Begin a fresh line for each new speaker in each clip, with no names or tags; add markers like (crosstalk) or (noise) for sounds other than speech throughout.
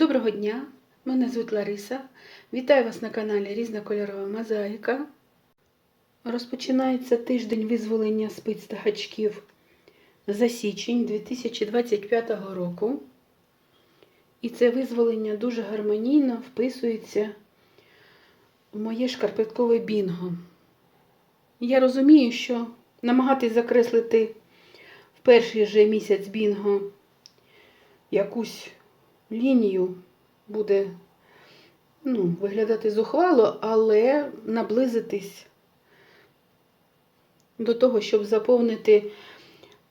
Доброго дня! Мене звуть Лариса. Вітаю вас на каналі Різнокольорова Мозаїка. Розпочинається тиждень визволення спиць та гачків за січень 2025 року. І це визволення дуже гармонійно вписується в моє шкарпеткове бінго. Я розумію, що намагатись закреслити в перший же місяць бінго якусь лінію буде ну, виглядати зухвало, але наблизитись до того, щоб заповнити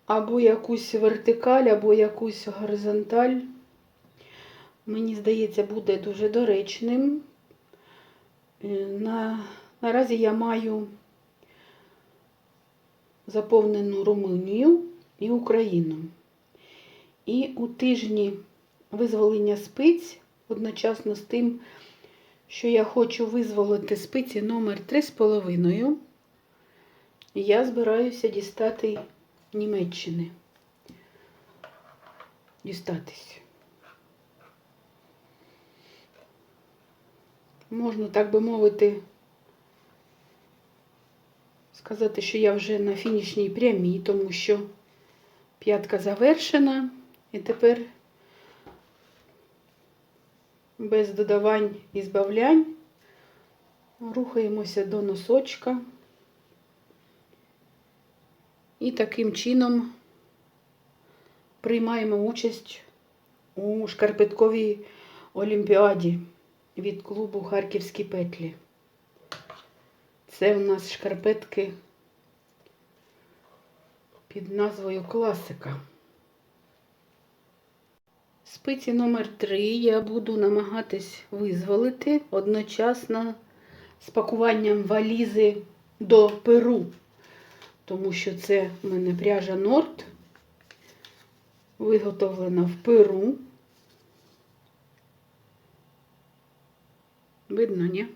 або якусь вертикаль, або якусь горизонталь, мені здається, буде дуже доречним. Е, На, наразі я маю заповнену Румунію і Україну. І у тижні визволення спиць одночасно з тим, що я хочу визволити спиці номер 3,5, я збираюся дістати Німеччини. Дістатись. Можна, так би мовити, сказати, що я вже на фінішній прямій, тому що п'ятка завершена, і тепер без додавань і збавлянь рухаємося до носочка. І таким чином приймаємо участь у шкарпетковій олімпіаді від клубу Харківські петлі. Це у нас шкарпетки під назвою Класика. Спиці номер 3 я буду намагатись визволити одночасно з пакуванням валізи до Перу, тому що це в мене пряжа Норд, виготовлена в Перу. Видно, ні?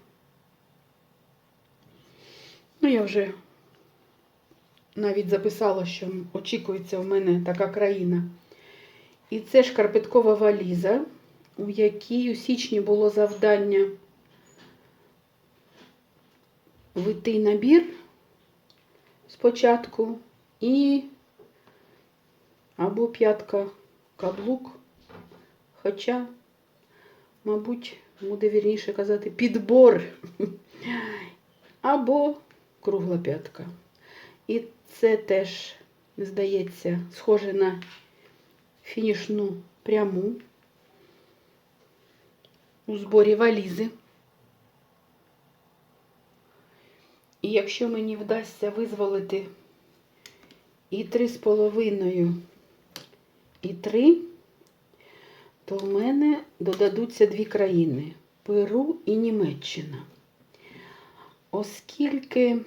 Ну, я вже навіть записала, що очікується в мене така країна. І це шкарпеткова валіза, у якій у січні було завдання вийти набір спочатку і або п'ятка каблук. Хоча, мабуть, буде вірніше казати підбор, (laughs) або кругла п'ятка. І це теж, здається, схоже на фінішну пряму у зборі валізи. І якщо мені вдасться визволити і три з половиною, і три, то в мене додадуться дві країни Перу і Німеччина. Оскільки,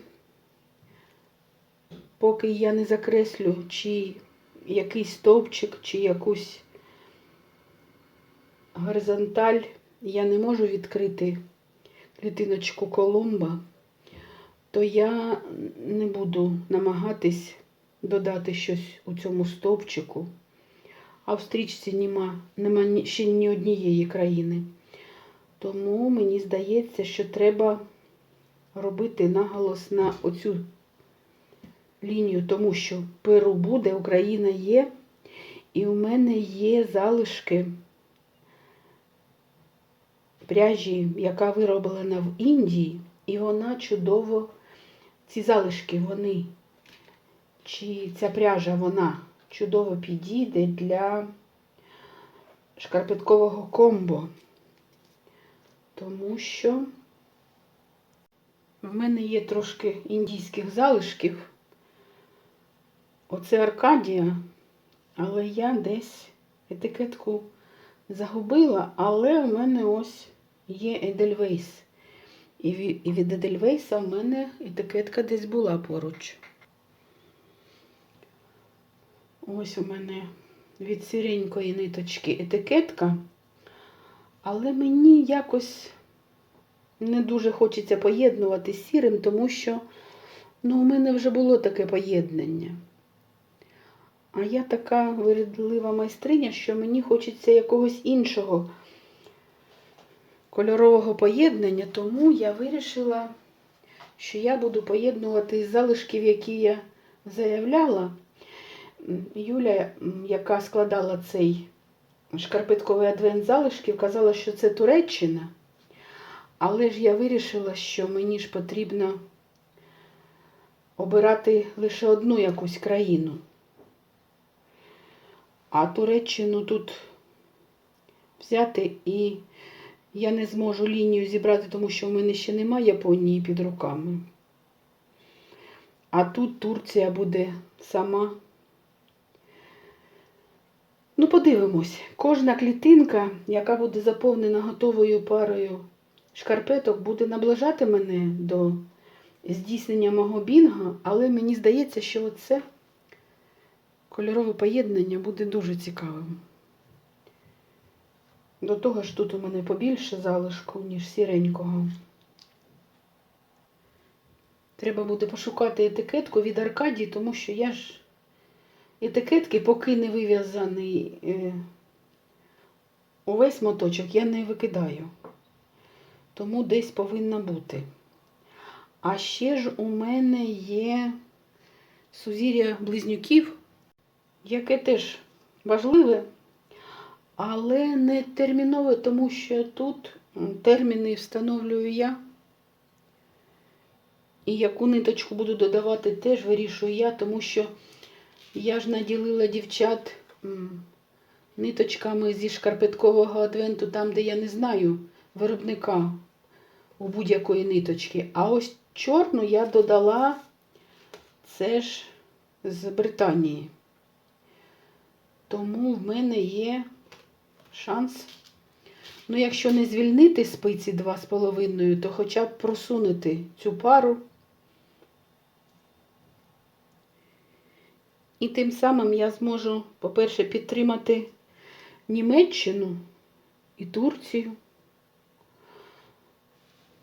поки я не закреслю, чи якийсь стовпчик чи якусь горизонталь, я не можу відкрити клітиночку Колумба, то я не буду намагатись додати щось у цьому стовпчику. А в стрічці нема, нема ще ні однієї країни. Тому мені здається, що треба робити наголос на оцю лінію, тому що Перу буде, Україна є, і у мене є залишки пряжі, яка вироблена в Індії, і вона чудово, ці залишки, вони, чи ця пряжа, вона чудово підійде для шкарпеткового комбо, тому що в мене є трошки індійських залишків. Оце Аркадія, але я десь етикетку загубила, але в мене ось є Едельвейс. І від Едельвейса в мене етикетка десь була поруч. Ось у мене від сіренької ниточки етикетка, але мені якось не дуже хочеться поєднувати з сірим, тому що ну, у мене вже було таке поєднання. А я така виредлива майстриня, що мені хочеться якогось іншого кольорового поєднання, тому я вирішила, що я буду поєднувати із залишків, які я заявляла. Юля, яка складала цей шкарпетковий адвент залишків, казала, що це Туреччина. Але ж я вирішила, що мені ж потрібно обирати лише одну якусь країну. А Туреччину тут взяти і я не зможу лінію зібрати, тому що в мене ще немає Японії під руками. А тут Турція буде сама. Ну, подивимось, кожна клітинка, яка буде заповнена готовою парою шкарпеток, буде наближати мене до здійснення мого бінга, але мені здається, що це кольорове поєднання буде дуже цікавим. До того ж, тут у мене побільше залишку, ніж сіренького. Треба буде пошукати етикетку від Аркадії, тому що я ж етикетки, поки не вив'язаний е, увесь моточок, я не викидаю. Тому десь повинна бути. А ще ж у мене є сузір'я близнюків, яке теж важливе, але не термінове, тому що тут терміни встановлюю я. І яку ниточку буду додавати, теж вирішую я, тому що я ж наділила дівчат ниточками зі шкарпеткового адвенту, там, де я не знаю виробника у будь-якої ниточки. А ось чорну я додала це ж з Британії. Тому в мене є шанс. Ну, якщо не звільнити спиці 2,5, то хоча б просунути цю пару. І тим самим я зможу, по-перше, підтримати Німеччину і Турцію.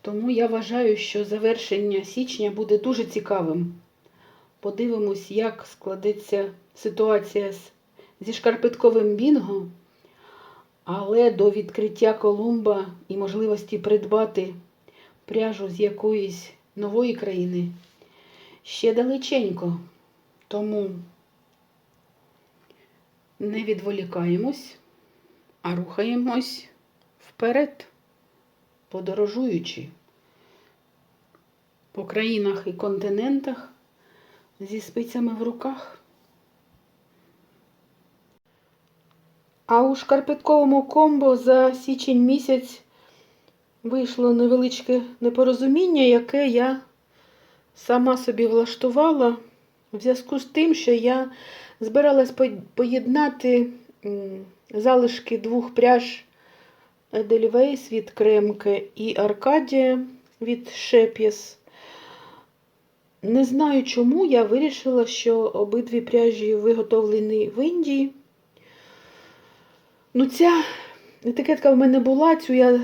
Тому я вважаю, що завершення січня буде дуже цікавим. Подивимось, як складеться ситуація з, зі шкарпетковим бінго, але до відкриття Колумба і можливості придбати пряжу з якоїсь нової країни ще далеченько. Тому не відволікаємось, а рухаємось вперед подорожуючи по країнах і континентах зі спицями в руках. А у шкарпетковому комбо за січень місяць вийшло невеличке непорозуміння, яке я сама собі влаштувала в зв'язку з тим, що я збиралась поєднати залишки двох пряж Едельвейс від Кремке і Аркадія від Шеп'єс. Не знаю чому я вирішила, що обидві пряжі виготовлені в Індії. Ну, ця етикетка в мене була, цю я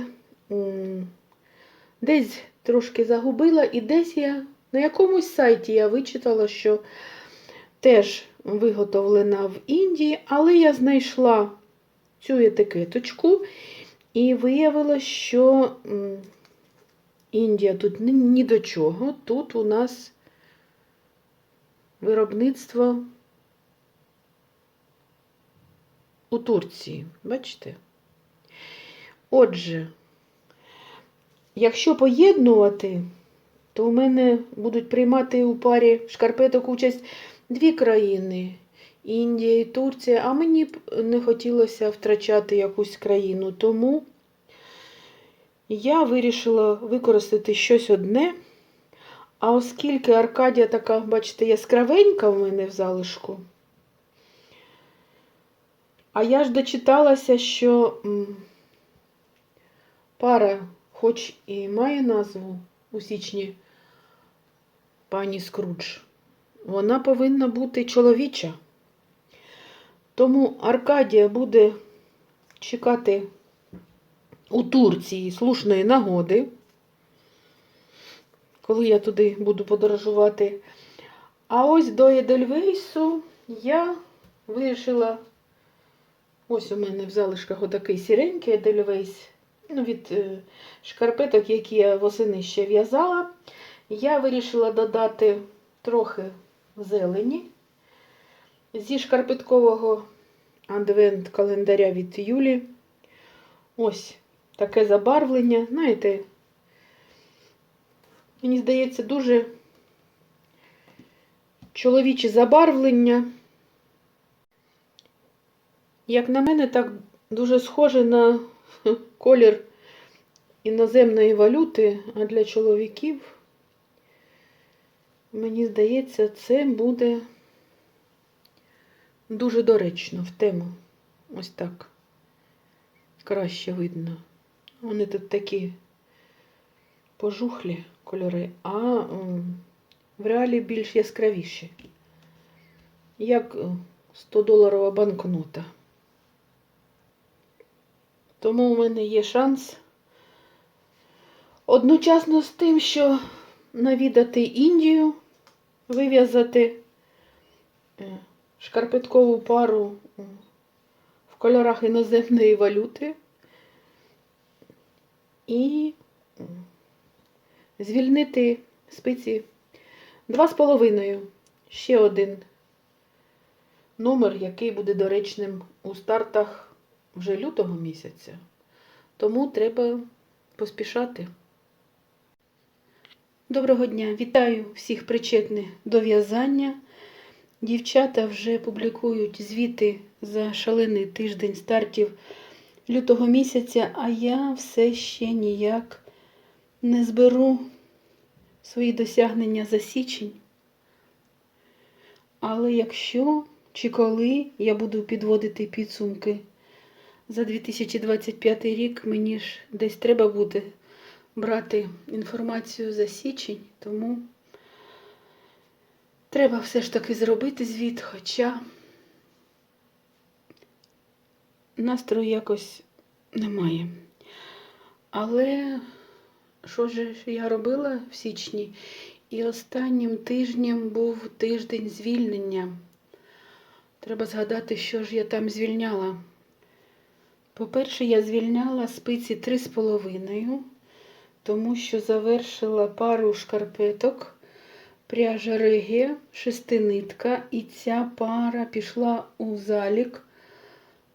десь трошки загубила, і десь я на якомусь сайті я вичитала, що теж виготовлена в Індії, але я знайшла цю етикеточку. І виявилось, що Індія тут ні до чого. Тут у нас виробництво у Турції. Бачите? Отже, якщо поєднувати, то у мене будуть приймати у парі шкарпеток участь дві країни. Індія і Турція, а мені б не хотілося втрачати якусь країну, тому я вирішила використати щось одне. А оскільки Аркадія така, бачите, яскравенька в мене в залишку, а я ж дочиталася, що пара, хоч і має назву у січні пані Скрудж, вона повинна бути чоловіча. Тому Аркадія буде чекати у Турції слушної нагоди, коли я туди буду подорожувати. А ось до Едельвейсу я вирішила, ось у мене в залишках отакий сіренький Едельвейс ну, від е, шкарпеток, які я восени ще в'язала, я вирішила додати трохи зелені зі шкарпеткового адвент календаря від Юлі. Ось таке забарвлення. Знаєте, мені здається, дуже чоловіче забарвлення. Як на мене, так дуже схоже на (laughs) колір іноземної валюти, а для чоловіків, мені здається, це буде дуже доречно в тему. Ось так. Краще видно. Вони тут такі пожухлі кольори, а в реалі більш яскравіші. Як 100-доларова банкнота. Тому у мене є шанс одночасно з тим, що навідати Індію, вив'язати е, шкарпеткову пару в кольорах іноземної валюти і звільнити спиці два з половиною. Ще один номер, який буде доречним у стартах вже лютого місяця. Тому треба поспішати. Доброго дня! Вітаю всіх причетних до в'язання. Дівчата вже публікують звіти за шалений тиждень стартів лютого місяця, а я все ще ніяк не зберу свої досягнення за січень. Але якщо чи коли я буду підводити підсумки за 2025 рік, мені ж десь треба буде брати інформацію за січень, тому треба все ж таки зробити звіт, хоча настрою якось немає. Але що ж я робила в січні? І останнім тижнем був тиждень звільнення. Треба згадати, що ж я там звільняла. По-перше, я звільняла спиці 3,5, тому що завершила пару шкарпеток пряжа реге, шестинитка, і ця пара пішла у залік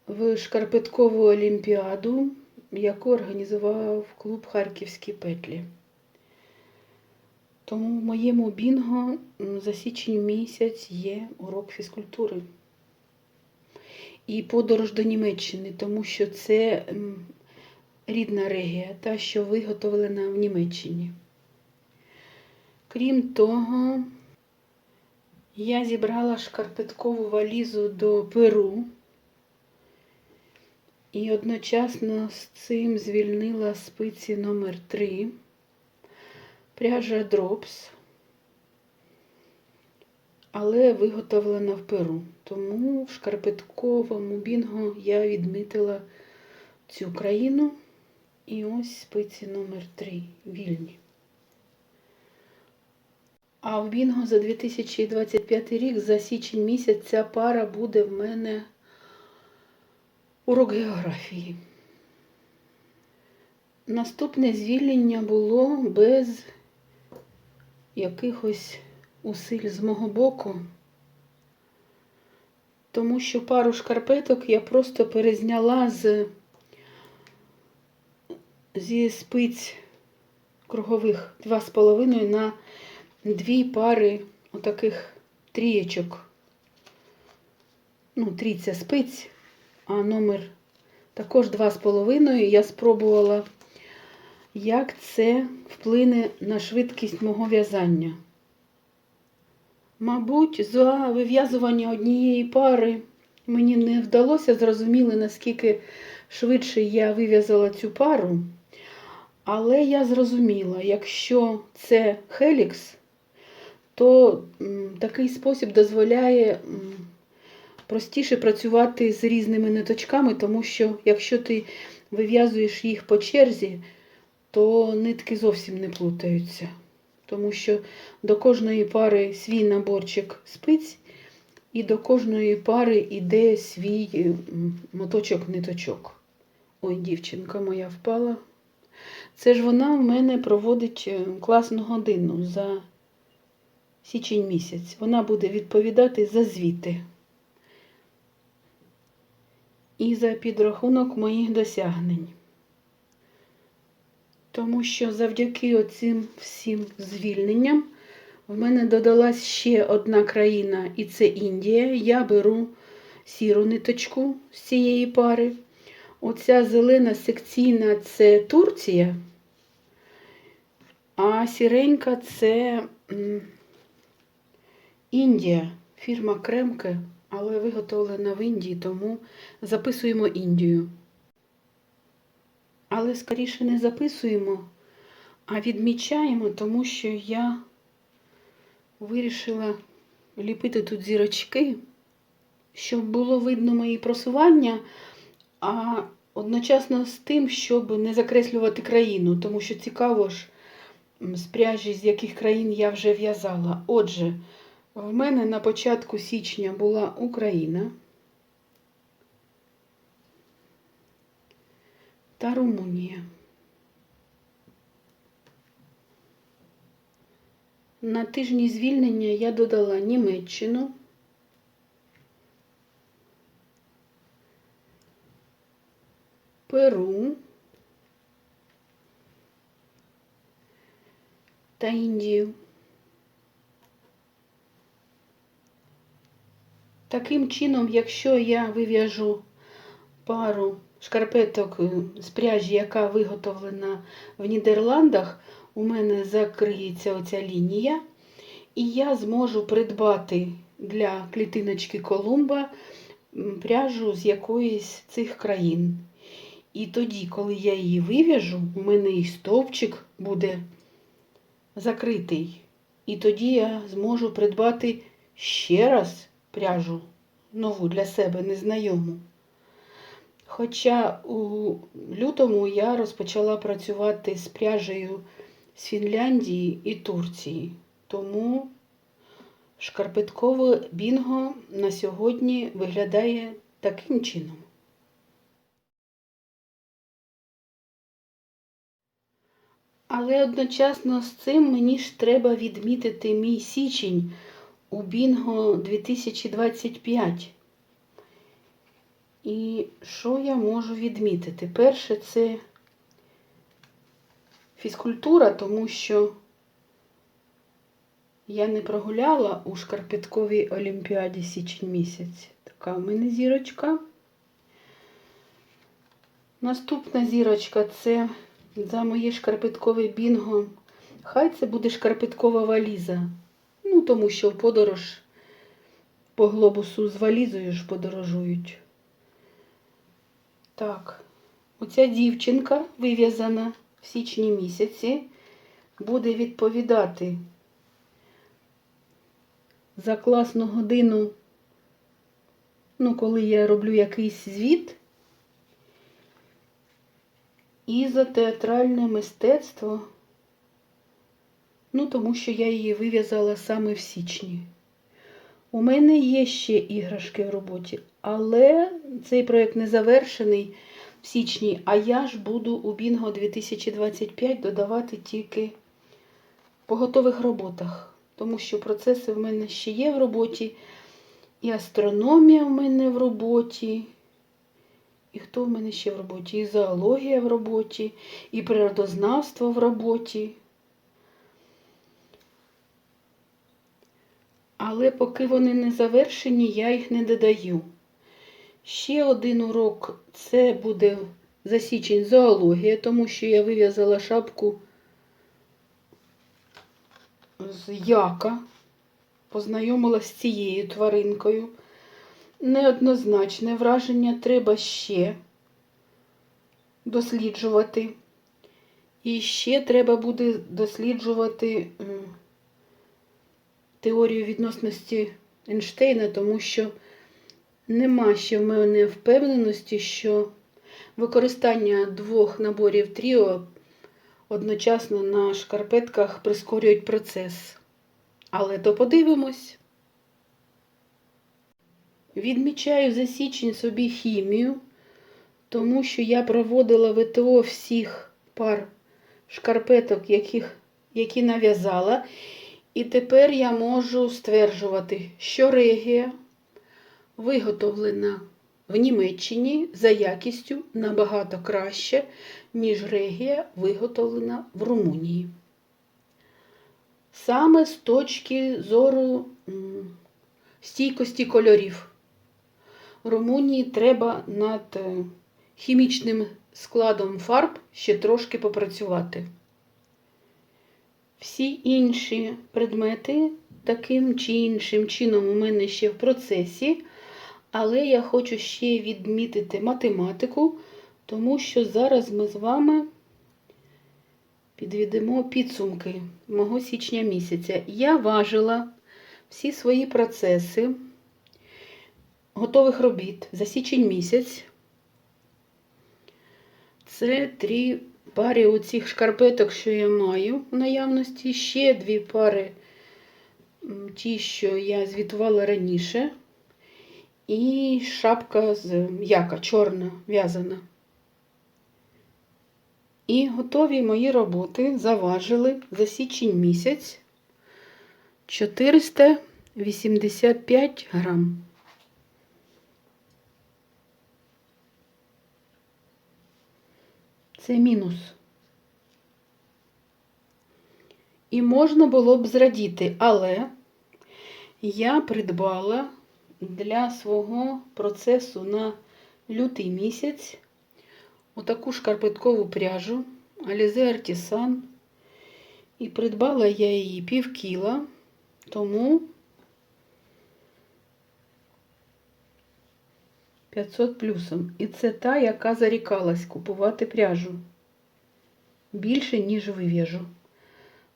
в шкарпеткову олімпіаду, яку організував клуб Харківські петлі. Тому в моєму бінго за січень місяць є урок фізкультури і подорож до Німеччини, тому що це рідна регія, та, що виготовлена в Німеччині. Крім того, я зібрала шкарпеткову валізу до Перу і одночасно з цим звільнила спиці номер 3 пряжа Drops, але виготовлена в Перу. Тому в шкарпетковому бінго я відмітила цю країну. І ось спиці номер 3 вільні. А в бінго за 2025 рік, за січень місяць, ця пара буде в мене урок географії. Наступне звільнення було без якихось усиль з мого боку, тому що пару шкарпеток я просто перезняла з, зі спиць кругових 2,5 на дві пари отаких трієчок. Ну, трійця спиць, а номер також 2,5. Я спробувала, як це вплине на швидкість мого в'язання. Мабуть, за вив'язування однієї пари мені не вдалося зрозуміти, наскільки швидше я вив'язала цю пару. Але я зрозуміла, якщо це хелікс, то такий спосіб дозволяє простіше працювати з різними ниточками, тому що якщо ти вив'язуєш їх по черзі, то нитки зовсім не плутаються. Тому що до кожної пари свій наборчик спиць, і до кожної пари йде свій моточок ниточок. Ой, дівчинка моя впала. Це ж вона в мене проводить е, класну годину за січень місяць. Вона буде відповідати за звіти і за підрахунок моїх досягнень. Тому що завдяки оцим всім звільненням в мене додалась ще одна країна, і це Індія. Я беру сіру ниточку з цієї пари. Оця зелена секційна це Турція, а сіренька це Індія, фірма Кремке, але виготовлена в Індії, тому записуємо Індію. Але скоріше не записуємо, а відмічаємо, тому що я вирішила ліпити тут зірочки, щоб було видно мої просування, а одночасно з тим, щоб не закреслювати країну, тому що цікаво ж м, з пряжі, з яких країн я вже в'язала. Отже, в мене на початку січня була Україна та Румунія. На тижні звільнення я додала Німеччину, Перу та Індію. Таким чином, якщо я вив'яжу пару шкарпеток е, з пряжі, яка виготовлена в Нідерландах, у мене закриється оця лінія, і я зможу придбати для клітиночки Колумба пряжу з якоїсь цих країн. І тоді, коли я її вив'яжу, у мене і стовпчик буде закритий. І тоді я зможу придбати ще раз пряжу нову для себе незнайому. Хоча у лютому я розпочала працювати з пряжею з Фінляндії і Турції. Тому шкарпеткове бінго на сьогодні виглядає таким чином. Але одночасно з цим мені ж треба відмітити мій січень у Бінго 2025. І що я можу відмітити? Перше, це фізкультура, тому що я не прогуляла у шкарпетковій олімпіаді січень місяць. Така в мене зірочка. Наступна зірочка це за моє шкарпеткове бінго. Хай це буде шкарпеткова валіза. Ну, тому що в подорож по глобусу з валізою ж подорожують. Так, оця дівчинка вив'язана в січні місяці, буде відповідати за класну годину, ну, коли я роблю якийсь звіт, і за театральне мистецтво. Ну, тому що я її вив'язала саме в січні. У мене є ще іграшки в роботі, але цей проєкт не завершений в січні, а я ж буду у Бінго 2025 додавати тільки по готових роботах, тому що процеси в мене ще є в роботі, і астрономія в мене в роботі. І хто в мене ще в роботі? І зоологія в роботі, і природознавство в роботі. Але поки вони не завершені, я їх не додаю. Ще один урок це буде за січень зоологія, тому що я вив'язала шапку з яка, познайомилася з цією тваринкою. Неоднозначне враження треба ще досліджувати. І ще треба буде досліджувати теорію відносності Ейнштейна, тому що нема ще в мене впевненості, що використання двох наборів тріо одночасно на шкарпетках прискорюють процес. Але то подивимось. Відмічаю за січень собі хімію, тому що я проводила ВТО всіх пар шкарпеток, яких, які нав'язала. І тепер я можу стверджувати, що регія виготовлена в Німеччині за якістю набагато краще, ніж регія виготовлена в Румунії. Саме з точки зору стійкості кольорів. Румунії треба над е, хімічним складом фарб ще трошки попрацювати. Всі інші предмети таким чи іншим чином у мене ще в процесі, але я хочу ще відмітити математику, тому що зараз ми з вами підведемо підсумки мого січня місяця. Я важила всі свої процеси готових робіт за січень місяць. Це три пари оцих шкарпеток, що я маю в наявності. Ще дві пари, ті, що я звітувала раніше. І шапка з яка чорна, в'язана. І готові мої роботи заважили за січень місяць 485 грам. Це мінус. І можна було б зрадіти, але я придбала для свого процесу на лютий місяць отаку шкарпеткову пряжу Alize Artisan. І придбала я її пів кіла, тому 500 плюсом. І це та, яка зарікалась купувати пряжу більше, ніж вив'яжу.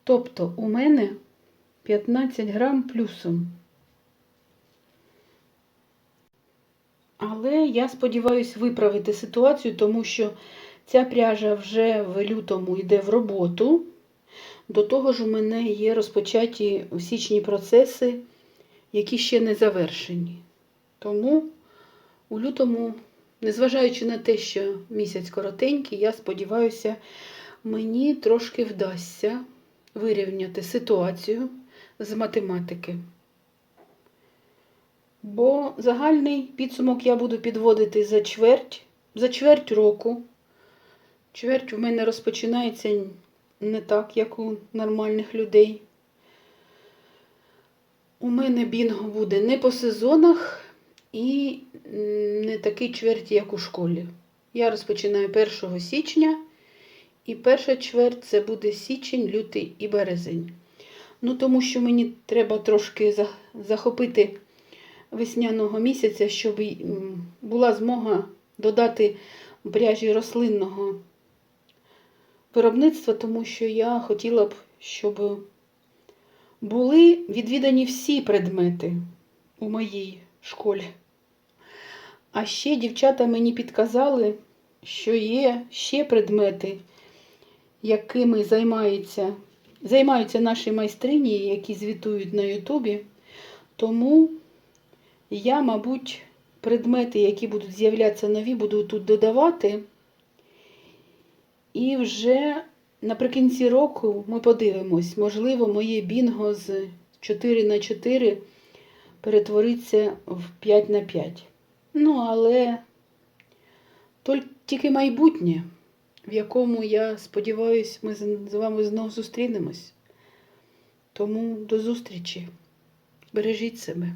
Тобто у мене 15 грам плюсом. Але я сподіваюся виправити ситуацію, тому що ця пряжа вже в лютому йде в роботу. До того ж, у мене є розпочаті в січні процеси, які ще не завершені. Тому у лютому, незважаючи на те, що місяць коротенький, я сподіваюся, мені трошки вдасться вирівняти ситуацію з математики. Бо загальний підсумок я буду підводити за чверть, за чверть року. Чверть у мене розпочинається не так, як у нормальних людей. У мене бінго буде не по сезонах і не такий чверть, як у школі. Я розпочинаю 1 січня, і перша чверть це буде січень, лютий і березень. Ну, тому що мені треба трошки захопити весняного місяця, щоб була змога додати пряжі рослинного виробництва, тому що я хотіла б, щоб були відвідані всі предмети у моїй школі. А ще дівчата мені підказали, що є ще предмети, якими займаються, займаються наші майстрині, які звітують на Ютубі. Тому я, мабуть, предмети, які будуть з'являтися нові, буду тут додавати. І вже наприкінці року ми подивимось, можливо, моє бінго з 4 на 4 перетвориться в 5 на 5. Ну, але тільки майбутнє, в якому, я сподіваюся, ми з вами знову зустрінемось. Тому до зустрічі. Бережіть себе.